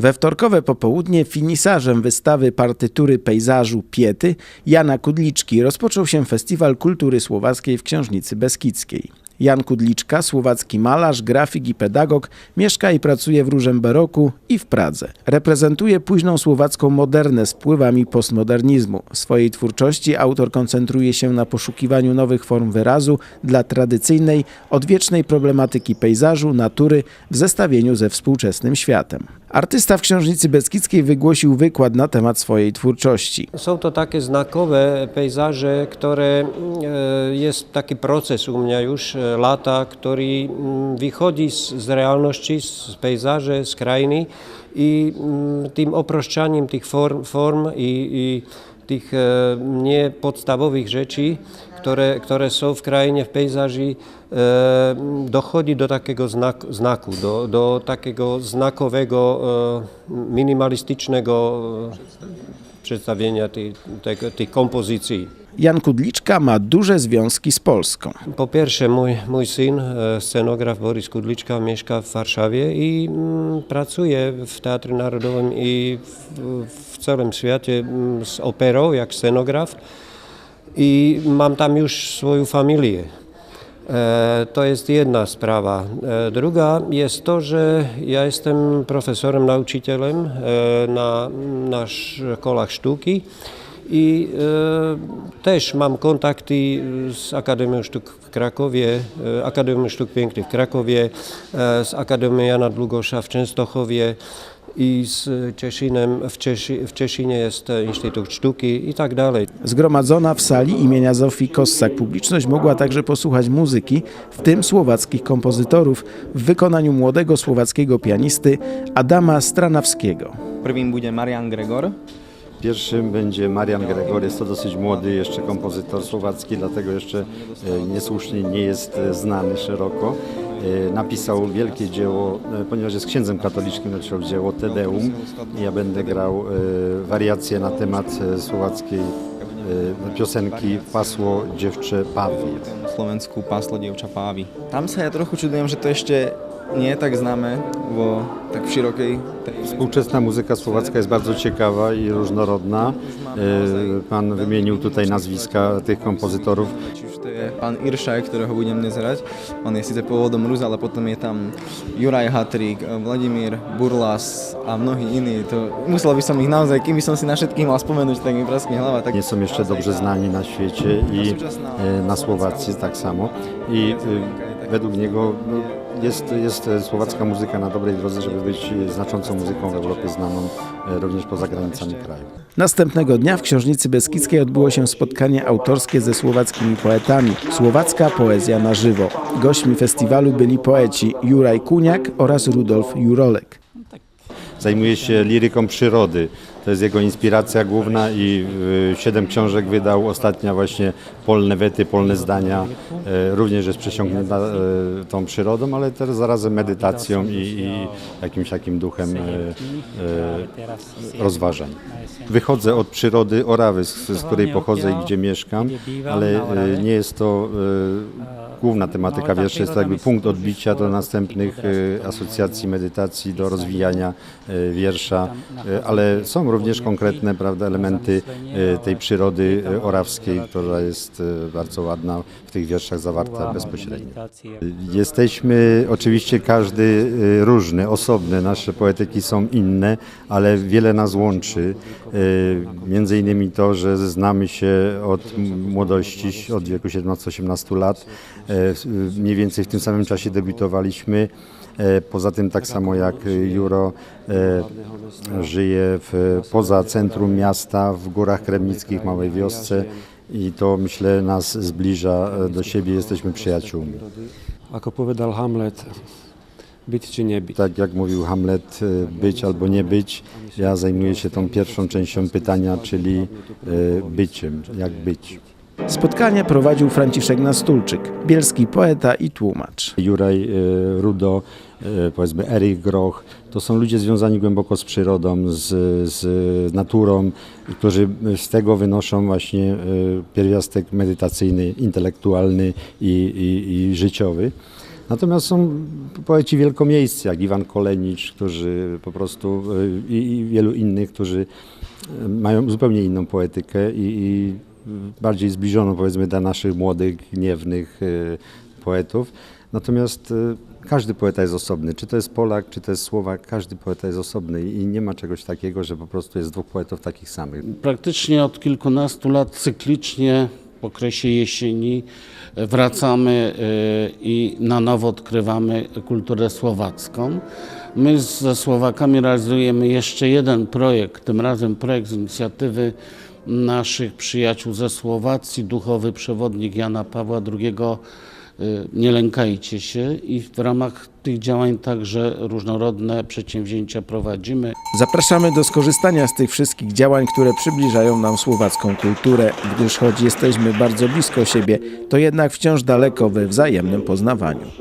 We wtorkowe popołudnie finisarzem wystawy partytury pejzażu Piety Jana Kudliczki rozpoczął się Festiwal Kultury Słowackiej w Książnicy Beskidzkiej. Jan Kudliczka, słowacki malarz, grafik i pedagog, mieszka i pracuje w Różem Baroku i w Pradze. Reprezentuje późną słowacką modernę z wpływami postmodernizmu. W swojej twórczości autor koncentruje się na poszukiwaniu nowych form wyrazu dla tradycyjnej, odwiecznej problematyki pejzażu, natury w zestawieniu ze współczesnym światem. Artysta w Książnicy Beskidzkiej wygłosił wykład na temat swojej twórczości. Są to takie znakowe pejzaże, które e, jest taki proces u mnie już e, lata, który mm, wychodzi z, realności, z pejzaży, z krainy i mm, tym oproszczaniem tych form, form i, i tych e, niepodstawowych rzeczy, które, które są w krainie, w pejzaży, e, dochodzi do takiego znak, znaku, do, do takiego znakowego, e, minimalistycznego przedstawienia tej, tej, tej kompozycji. Jan Kudliczka ma duże związki z Polską. Po pierwsze, mój, mój syn, e, scenograf Borys Kudliczka, mieszka w Warszawie i mm, pracuje w Teatrze Narodowym i w, w całym świecie mm, z operą, jak scenograf. I mam tam już swoją familię. E, To jest jedna sprawa. E, Druga jest to, że ja jestem profesorem, nauczycielem na, na szkołach sztuki i e, też mam kontakty z Akademią Sztuk w Krakowie, e, Akademią Sztuk Pięknych w Krakowie, e, z Akademią Jana Długosza w Częstochowie i z Cieszinem, w, Cieszy, w Cieszynie jest e, Instytut Sztuki i tak dalej. Zgromadzona w sali imienia Zofii Kossak publiczność mogła także posłuchać muzyki, w tym słowackich kompozytorów, w wykonaniu młodego słowackiego pianisty Adama Stranawskiego. Prvým bude Marian Gregor. Pierwszym będzie Marian Gregor, jest to dosyć młody jeszcze kompozytor słowacki, dlatego jeszcze e, niesłusznie nie jest e, znany szeroko. E, Napisał wielkie dzieło, ponieważ jest księdzem katolicznym, napisał dzieło Te Deum. Ja będę grał wariacje na temat słowackiej piosenki Pasło dziewczę Pawi. Slovensku Páslo dievča Pávy. Tam sa ja trochu čudujem, že to ešte nie tak známe, vo tak v širokej tej Współczesna muzyka słowacka jest bardzo ciekawa i różnorodna. E, Pan wymienił tutaj nazwiska tych kompozytorów. Či už to je pán Iršaj, ktorého budem dnes hrať. On je síce pôvodom Rus, ale potom je tam Juraj Hatrík, Vladimír Burlas a mnohí iní. To, musel by som ich naozaj, keby som si na všetkých mal spomenúť, tak mi praskne hlava. Tak nie są jeszcze dobrze znani na świecie i e, na Słowacji tak samo. I e, według niego no, jest, jest e, słowacka muzyka na dobrej drodze, żeby być e, znaczącą muzyką w Europie, znaną e, również poza granicami kraju. Następnego dnia w Książnicy Beskidzkiej odbyło się spotkanie autorskie ze słowackimi poetami. Słowacka poezja na żywo. Gośćmi festiwalu byli poeci Juraj Kuniak oraz Rudolf Jurolek. Zajmuje się liryką przyrody. To jest jego inspiracja główna i e, siedem książek wydał. Ostatnia właśnie polne wety, polne zdania. E, Również jest przesiągnięta e, tą przyrodą, ale też zarazem medytacją i, i jakimś takim duchem rozważań. Wychodzę od przyrody Orawy, z, z której pochodzę i gdzie mieszkam, ale nie jest to główna tematyka wierszy, jest to jakby punkt odbicia do następnych e, asocjacji, medytacji, do rozwijania e, wiersza, e, ale są również konkretne prawda, elementy tej przyrody orawskiej, która jest bardzo ładna w tych wierszach zawarta bezpośrednio. Jesteśmy oczywiście każdy y, różny, osobny. Nasze poetyki są inne, ale wiele nas łączy. Y, Między innymi to, że znamy się od młodości, od wieku 17-18 lat. Y, Mniej więcej w tym samym czasie debiutowaliśmy. E, Poza tym tak samo jak Juro e, żyje w, poza centrum miasta, w Górach Kremnickich, małej wiosce i to myślę nas zbliża e, do siebie, jesteśmy przyjaciółmi. Ako povedal Hamlet, byť či nebyť. Tak jak mówił Hamlet, e, być albo nie być, ja zajmuję się tą pierwszą częścią pytania, czyli e, byciem, jak być. Spotkanie prowadził Franciszek Nastulczyk, bielski poeta i tłumacz. Juraj e, Rudo, e, powiedzmy Erik Groch, to są ludzie związani głęboko z przyrodą, z, z naturą, którzy z tego wynoszą właśnie e, pierwiastek medytacyjny, intelektualny i, i, i życiowy. Natomiast są poeci wielkomiejscy, jak Iwan Kolenicz, którzy po prostu y, i, i wielu innych, którzy y, mają zupełnie inną poetykę i, i bardziej zbliżoną powiedzmy do naszych młodych, gniewnych y, poetów. Natomiast y, każdy poeta jest osobny, czy to jest Polak, czy to jest Słowak, każdy poeta jest osobny i nie ma czegoś takiego, że po prostu jest dwóch poetów takich samych. Praktycznie od kilkunastu lat cyklicznie w okresie jesieni e, wracamy e, i na nowo odkrywamy kulturę słowacką. My ze Słowakami realizujemy jeszcze jeden projekt, tym razem projekt z inicjatywy naszych przyjaciół ze Słowacji, duchowy przewodnik Jana Pawła II y, nie lękajcie się i w ramach tych działań także różnorodne przedsięwzięcia prowadzimy. Zapraszamy do skorzystania z tych wszystkich działań, które przybliżają nam słowacką kulturę, gdyż choć jesteśmy bardzo blisko siebie, to jednak wciąż daleko we wzajemnym poznawaniu.